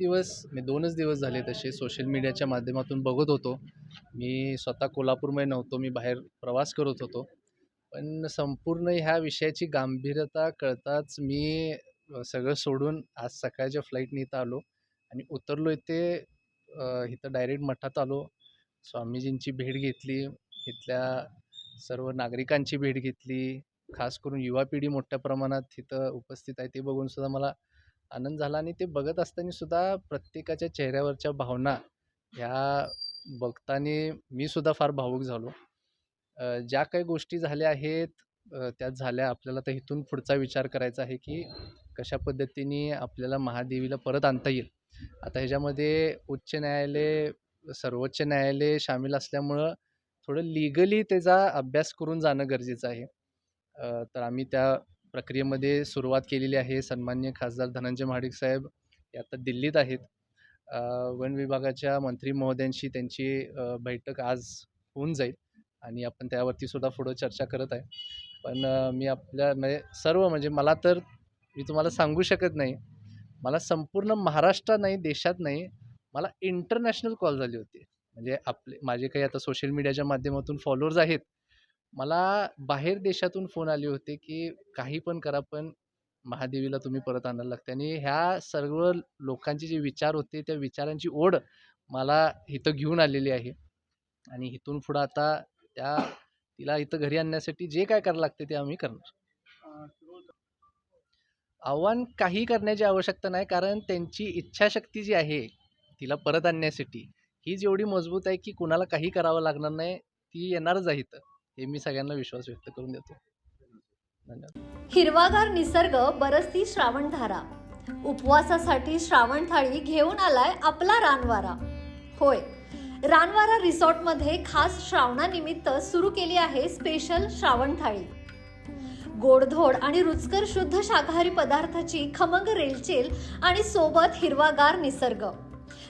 दिवस मी दोनच दिवस झाले तसे सोशल मीडियाच्या माध्यमातून बघत होतो. मी स्वतः कोल्हापूरमध्ये नव्हतो मी बाहेर प्रवास करत होतो. पण संपूर्ण ह्या विषयाची गांभीर्यता कळताच मी सगळं सोडून आज सकाळच्या फ्लाईटने इथं आलो आणि उतरलो इथे इथं डायरेक्ट मठात आलो. स्वामीजींची भेट घेतली इथल्या सर्व नागरिकांची भेट घेतली. खास करून युवा पिढी मोठ्या प्रमाणात तिथं उपस्थित आहे ते बघून सुद्धा मला आनंद झाला आणि ते बघत असताना सुद्धा प्रत्येकाच्या चेहऱ्यावरच्या भावना ह्या बघताना मी सुद्धा फार भावूक झालो. अ, ज्या काही गोष्टी झाल्या आहेत अ, त्या झाल्या. आपल्याला तर इथून पुढचा विचार करायचा आहे की कशा पद्धतीने आपल्याला महादेवीला परत आणता येईल? आता ह्याच्यामध्ये उच्च न्यायालय सर्वोच्च न्यायालय सामील असल्यामुळं थोडं लिगली त्याचा अभ्यास करून जाणं गरजेचं आहे. तर आम्ही त्या प्रक्रियेमध्ये सुरुवात केलेली आहे. सन्मान्य खासदार धनंजय महाडिक साहेब हे आता दिल्लीत आहेत. वन विभागाच्या मंत्री महोदयांशी त्यांची बैठक आज होऊन जाईल आणि आपण त्यावरती सुद्धा पुढं चर्चा करत आहे. पण मी आपल्या म्हणजे सर्व म्हणजे मला तर मी तुम्हाला सांगू शकत नाही. मला संपूर्ण महाराष्ट्रात नाही देशात नाही मला इंटरनॅशनल कॉल झाली होती. म्हणजे आपले माझे काही आता सोशल मीडियाच्या माध्यमातून फॉलोअर्स आहेत. मला बाहेर देशातून फोन आले होते की काही पण करा पण महादेवीला तुम्ही परत आणायला लागते. आणि ह्या सर्व लोकांचे जे विचार होते त्या विचारांची ओढ मला इथं घेऊन आलेली आहे. आणि इथून पुढं आता त्या तिला इथं घरी आणण्यासाठी जे काय करायला लागते ते आम्ही करणार. आव्हान काही करण्याची आवश्यकता नाही कारण त्यांची इच्छाशक्ती जी आहे तिला परत आणण्यासाठी ही जेवढी मजबूत आहे की कुणाला काही करावं लागणार नाही ती येणारच आहे इथं. हे मी सगळ्यांना विश्वास व्यक्त करून देतो. धन्यवाद. हिरवागार निसर्ग बरसती श्रावणधारा. उपवासासाठी श्रावण थाळी घेऊन आलाय आपला रानवारा. होय रानवारा रिसॉर्टमध्ये खास श्रावणानिमित्त सुरू केली आहे स्पेशल श्रावण थाळी गोडधोड आणि रुचकर शुद्ध शाकाहारी पदार्थाची खमंग रेलचेल आणि सोबत हिरवागार निसर्ग.